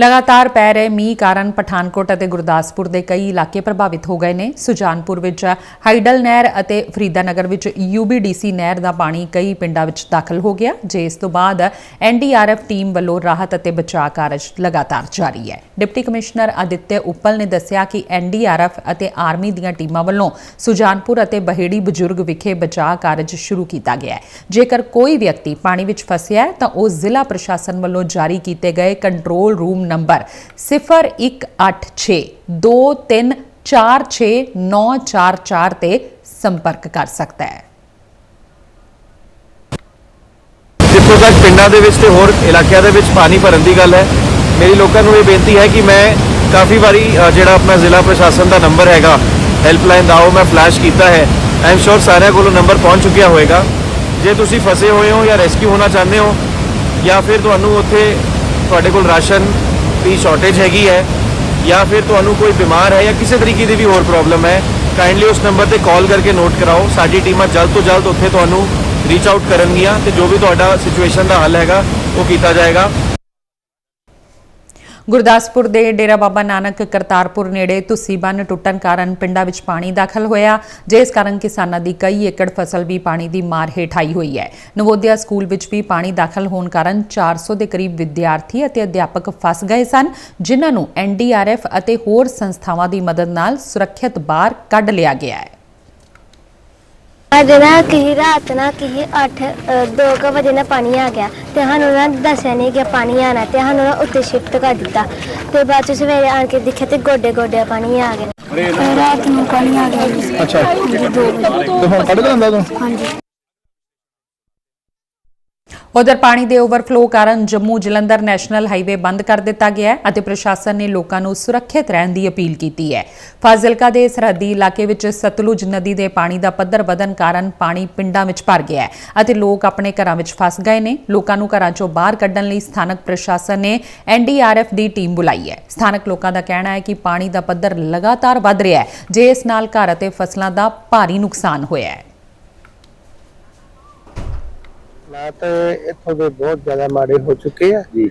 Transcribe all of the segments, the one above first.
ਲਗਾਤਾਰ ਪੈ ਰਹੇ ਮੀਂਹ ਕਾਰਨ ਪਠਾਨਕੋਟ ਅਤੇ ਗੁਰਦਾਸਪੁਰ ਦੇ ਕਈ ਇਲਾਕੇ ਪ੍ਰਭਾਵਿਤ ਹੋ ਗਏ ਨੇ। ਸੁਜਾਨਪੁਰ ਵਿੱਚ ਹਾਈਡਲ ਨਹਿਰ ਅਤੇ ਫਰੀਦਾਨਗਰ ਵਿੱਚ ਯੂਬੀਡੀਸੀ ਨਹਿਰ ਦਾ ਪਾਣੀ ਕਈ ਪਿੰਡਾਂ ਵਿੱਚ ਦਾਖਲ ਹੋ ਗਿਆ। ਜਿਸ ਤੋਂ ਬਾਅਦ ਐਨਡੀਆਰਐਫ ਟੀਮ ਵੱਲੋਂ ਰਾਹਤ ਅਤੇ ਬਚਾਅ ਕਾਰਜ ਲਗਾਤਾਰ ਜਾਰੀ ਹੈ। ਡਿਪਟੀ ਕਮਿਸ਼ਨਰ ਆਦਿਤਯ ਉੱਪਲ ਨੇ ਦੱਸਿਆ ਕਿ ਐਨਡੀਆਰਐਫ ਅਤੇ ਆਰਮੀ ਦੀਆਂ ਟੀਮਾਂ ਵੱਲੋਂ ਸੁਜਾਨਪੁਰ ਅਤੇ ਬਹੇੜੀ ਬਜ਼ੁਰਗ ਵਿਖੇ ਬਚਾਅ ਕਾਰਜ ਸ਼ੁਰੂ ਕੀਤਾ ਗਿਆ ਹੈ। ਜੇਕਰ ਕੋਈ ਵਿਅਕਤੀ ਪਾਣੀ ਵਿੱਚ ਫਸਿਆ ਹੈ ਤਾਂ ਉਹ ਜ਼ਿਲ੍ਹਾ ਪ੍ਰਸ਼ਾਸਨ ਵੱਲੋਂ ਜਾਰੀ ਕੀਤੇ ਗਏ ਕੰਟਰੋਲ ਰੂਮ ਨੰਬਰ 0186 2346 ਤੇ ਸੰਪਰਕ ਕਰ ਸਕਦਾ ਹੈ ਜਿੱਥੋਂ ਤੱਕ ਪਿੰਡਾਂ ਦੇ ਵਿੱਚ ਤੇ ਹੋਰ ਇਲਾਕਿਆਂ ਦੇ ਵਿੱਚ ਪਾਣੀ ਭਰਨ ਦੀ ਗੱਲ ਹੈ ਮੇਰੀ ਲੋਕਾਂ ਨੂੰ ਇਹ ਬੇਨਤੀ ਹੈ ਕਿ ਮੈਂ ਕਾਫੀ ਵਾਰੀ ਅ, ਜਿਹੜਾ ਆਪਣਾ ਜ਼ਿਲ੍ਹਾ ਪ੍ਰਸ਼ਾਸਨ ਦਾ ਨੰਬਰ ਹੈਗਾ ਹੈਲਪਲਾਈਨ ਦਾ ਉਹ ਮੈਂ ਫਲੈਸ਼ ਕੀਤਾ ਹੈ ਆਈ ਐਮ ਸ਼ੋਰ ਸਾਰਿਆਂ ਕੋਲੋਂ ਨੰਬਰ ਪਹੁੰਚ ਚੁੱਕਿਆ ਹੋਵੇਗਾ ਜੇ ਤੁਸੀਂ ਫਸੇ ਹੋਏ ਹੋ ਜਾਂ ਰੈਸਕਿਊ ਹੋਣਾ ਚਾਹੁੰਦੇ ਹੋ ਜਾਂ ਫਿਰ ਤੁਹਾਨੂੰ ਉੱਥੇ ਤੁਹਾਡੇ ਕੋਲ ਰਾਸ਼ਨ ਦੀ ਸ਼ਾਰਟੇਜ ਹੈਗੀ ਹੈ ਜਾਂ ਫਿਰ ਤੁਹਾਨੂੰ ਕੋਈ ਬਿਮਾਰ ਹੈ ਜਾਂ ਕਿਸੇ ਤਰੀਕੇ ਦੀ ਵੀ ਹੋਰ ਪ੍ਰੋਬਲਮ ਹੈ ਕਾਈਂਡਲੀ ਉਸ ਨੰਬਰ ਤੇ ਕਾਲ ਕਰਕੇ ਨੋਟ ਕਰਾਓ। ਸਾਡੀ ਟੀਮਾਂ ਜਲਦ ਤੋਂ ਜਲਦ ਉੱਥੇ ਤੁਹਾਨੂੰ ਰੀਚ ਆਊਟ ਕਰਨਗੀਆਂ ਤੇ ਜੋ ਵੀ ਤੁਹਾਡਾ ਸਿਚੁਏਸ਼ਨ ਦਾ ਹੱਲ ਹੈਗਾ, ਉਹ ਕੀਤਾ ਜਾਏਗਾ। ਗੁਰਦਾਸਪੁਰ ਦੇ ਡੇਰਾ ਬਾਬਾ ਨਾਨਕ ਕਰਤਾਰਪੁਰ ਨੇੜੇ ਤੁਸੀਂ ਬੰਨ ਟੁੱਟਣ ਕਾਰਨ ਪਿੰਡਾਂ ਵਿੱਚ ਪਾਣੀ ਦਾਖਲ ਹੋਇਆ, ਜਿਸ ਕਾਰਨ ਕਿਸਾਨਾਂ ਦੀ ਕਈ ਏਕੜ ਫਸਲ ਵੀ ਪਾਣੀ ਦੀ ਮਾਰ ਹੇਠ ਆਈ ਹੋਈ ਹੈ। ਨਵੋਦਿਆ ਸਕੂਲ ਵਿੱਚ ਵੀ ਪਾਣੀ ਦਾਖਲ ਹੋਣ ਕਾਰਨ 400 ਦੇ ਕਰੀਬ ਵਿਦਿਆਰਥੀ ਅਤੇ ਅਧਿਆਪਕ ਫਸ ਗਏ ਸਨ, ਜਿਨ੍ਹਾਂ ਨੂੰ ਐਨਡੀਆਰਐਫ ਅਤੇ ਹੋਰ ਸੰਸਥਾਵਾਂ ਦੀ ਮਦਦ ਨਾਲ ਸੁਰੱਖਿਅਤ ਬਾਹਰ ਕੱਢ ਲਿਆ ਗਿਆ ਹੈ। ਅੱਜ ਨਾ ਕਿ ਰਾਤ ਨਾ ਕਿ 8 ਦੋ ਕੁ ਵਜੇ ਨਾ ਪਾਣੀ ਆ ਗਿਆ ਤੇ ਸਾਨੂੰ ਨਾ ਦੱਸਿਆ ਨਹੀਂ ਕਿ ਪਾਣੀ ਆਣਾ ਤੇ ਸਾਨੂੰ ਨਾ ਉੱਤੇ ਸ਼ਿਫਟ ਕਰ ਦਿੱਤਾ ਤੇ ਬਾਅਦ ਚ ਸਵੇਰੇ ਆਣ ਕੇ ਦੇਖਿਆ ਤੇ ਗੋਡੇ ਗੋਡੇ ਪਾਣੀ ਆ ਗਿਆ। ਰਾਤ ਨੂੰ ਪਾਣੀ ਆ ਗਿਆ ਅੱਛਾ। ਤੇ ਹੁਣ ਕੱਢ ਲੈਂਦਾ ਤੂੰ? ਹਾਂਜੀ। ਉਧਰ ਪਾਣੀ ਦੇ ਓਵਰਫਲੋ ਕਾਰਨ ਜੰਮੂ ਜਲੰਧਰ ਨੈਸ਼ਨਲ ਹਾਈਵੇ ਬੰਦ ਕਰ ਦਿੱਤਾ ਗਿਆ ਹੈ ਅਤੇ ਪ੍ਰਸ਼ਾਸਨ ਨੇ ਲੋਕਾਂ ਨੂੰ ਸੁਰੱਖਿਅਤ ਰਹਿਣ ਦੀ ਅਪੀਲ ਕੀਤੀ ਹੈ। ਫਾਜ਼ਿਲਕਾ ਦੇ ਸਰਹੱਦੀ ਇਲਾਕੇ ਵਿੱਚ ਸਤਲੁਜ ਨਦੀ ਦੇ ਪਾਣੀ ਦਾ ਪੱਧਰ ਵਧਣ ਕਾਰਨ ਪਾਣੀ ਪਿੰਡਾਂ ਵਿੱਚ ਭਰ ਗਿਆ ਹੈ ਅਤੇ ਲੋਕ ਆਪਣੇ ਘਰਾਂ ਵਿੱਚ ਫਸ ਗਏ ਨੇ। ਲੋਕਾਂ ਨੂੰ ਘਰਾਂ ਚੋਂ ਬਾਹਰ ਕੱਢਣ ਲਈ ਸਥਾਨਕ ਪ੍ਰਸ਼ਾਸਨ ਨੇ ਐਨਡੀਆਰਐਫ ਦੀ ਟੀਮ ਬੁਲਾਈ ਹੈ। ਸਥਾਨਕ ਲੋਕਾਂ ਦਾ ਕਹਿਣਾ ਹੈ ਕਿ ਪਾਣੀ ਦਾ ਪੱਧਰ ਲਗਾਤਾਰ ਵੱਧ ਰਿਹਾ ਹੈ ਇਸ ਨਾਲ ਘਰ ਅਤੇ ਫਸਲਾਂ ਦਾ ਭਾਰੀ ਨੁਕਸਾਨ ਹੋਇਆ ਹੈ। ਹਾਲਾਤ ਇੱਥੋਂ ਦੇ ਬਹੁਤ ਜ਼ਿਆਦਾ ਮਾੜੇ ਹੋ ਚੁੱਕੇ ਆ। ਜੀ।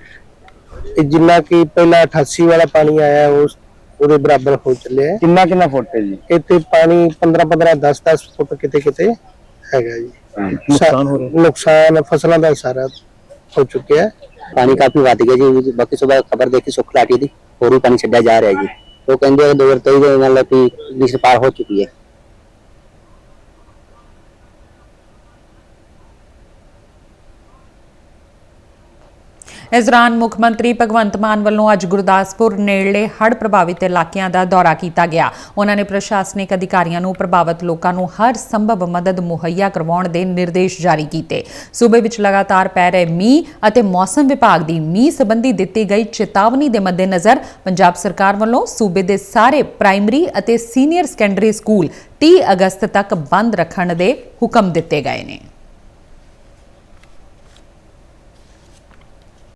ਜਿੰਨਾ ਕਿ ਪਹਿਲਾਂ 88 ਵਾਲਾ ਪਾਣੀ ਆਇਆ ਉਸ ਉਹਦੇ ਬਰਾਬਰ ਹੋ ਚੱਲਿਆ ਹੈ। ਕਿੰਨਾ ਕਿੰਨਾ ਫੁੱਟ ਹੈ ਜੀ? ਇੱਥੇ ਪਾਣੀ 15 15 10 10 ਫੁੱਟ ਕਿਤੇ ਕਿਤੇ ਹੈਗਾ ਜੀ। ਨੁਕਸਾਨ ਹੋ ਰਿਹਾ। ਨੁਕਸਾਨ ਫਸਲਾਂ ਦਾ ਸਾਰਾ ਹੋ ਚੁੱਕਿਆ ਹੈ। ਪਾਣੀ ਕਾਫੀ ਵੱਧ ਗਿਆ ਜੀ। ਬਾਕੀ ਸਵੇਰ ਖਬਰ ਦੇਖੀ ਸੁੱਖ ਲਾਟੀ ਦੀ। ਹੋਰ ਵੀ ਪਾਣੀ ਛੱਡਿਆ ਜਾ ਰਿਹਾ ਜੀ। ਉਹ ਕਹਿੰਦੇ ਆ 2023 ਦੇ ਨਾਲ ਕਿ ਲਿਸਟ ਪਾਰ ਹੋ ਚੁੱਕੀ ਹੈ। ਇਸ ਦੌਰਾਨ ਮੁੱਖ ਮੰਤਰੀ ਭਗਵੰਤ ਮਾਨ ਵੱਲੋਂ ਅੱਜ ਗੁਰਦਾਸਪੁਰ ਨੇੜਲੇ ਹੜ੍ਹ ਪ੍ਰਭਾਵਿਤ ਇਲਾਕਿਆਂ ਦਾ ਦੌਰਾ ਕੀਤਾ ਗਿਆ। ਉਹਨਾਂ ਨੇ ਪ੍ਰਸ਼ਾਸਨਿਕ ਅਧਿਕਾਰੀਆਂ ਨੂੰ ਪ੍ਰਭਾਵਿਤ ਲੋਕਾਂ ਨੂੰ ਹਰ ਸੰਭਵ ਮਦਦ ਮੁਹੱਈਆ ਕਰਵਾਉਣ ਦੇ ਨਿਰਦੇਸ਼ ਜਾਰੀ ਕੀਤੇ। ਸੂਬੇ ਵਿੱਚ ਲਗਾਤਾਰ ਪੈ ਰਹੇ ਮੀਂਹ ਅਤੇ ਮੌਸਮ ਵਿਭਾਗ ਦੀ ਮੀਂਹ ਸੰਬੰਧੀ ਦਿੱਤੀ ਗਈ ਚੇਤਾਵਨੀ ਦੇ ਮੱਦੇਨਜ਼ਰ ਪੰਜਾਬ ਸਰਕਾਰ ਵੱਲੋਂ ਸੂਬੇ ਦੇ ਸਾਰੇ ਪ੍ਰਾਇਮਰੀ ਅਤੇ ਸੀਨੀਅਰ ਸੈਕੰਡਰੀ ਸਕੂਲ 30 ਅਗਸਤ ਤੱਕ ਬੰਦ ਰੱਖਣ ਦੇ ਹੁਕਮ ਦਿੱਤੇ ਗਏ ਨੇ।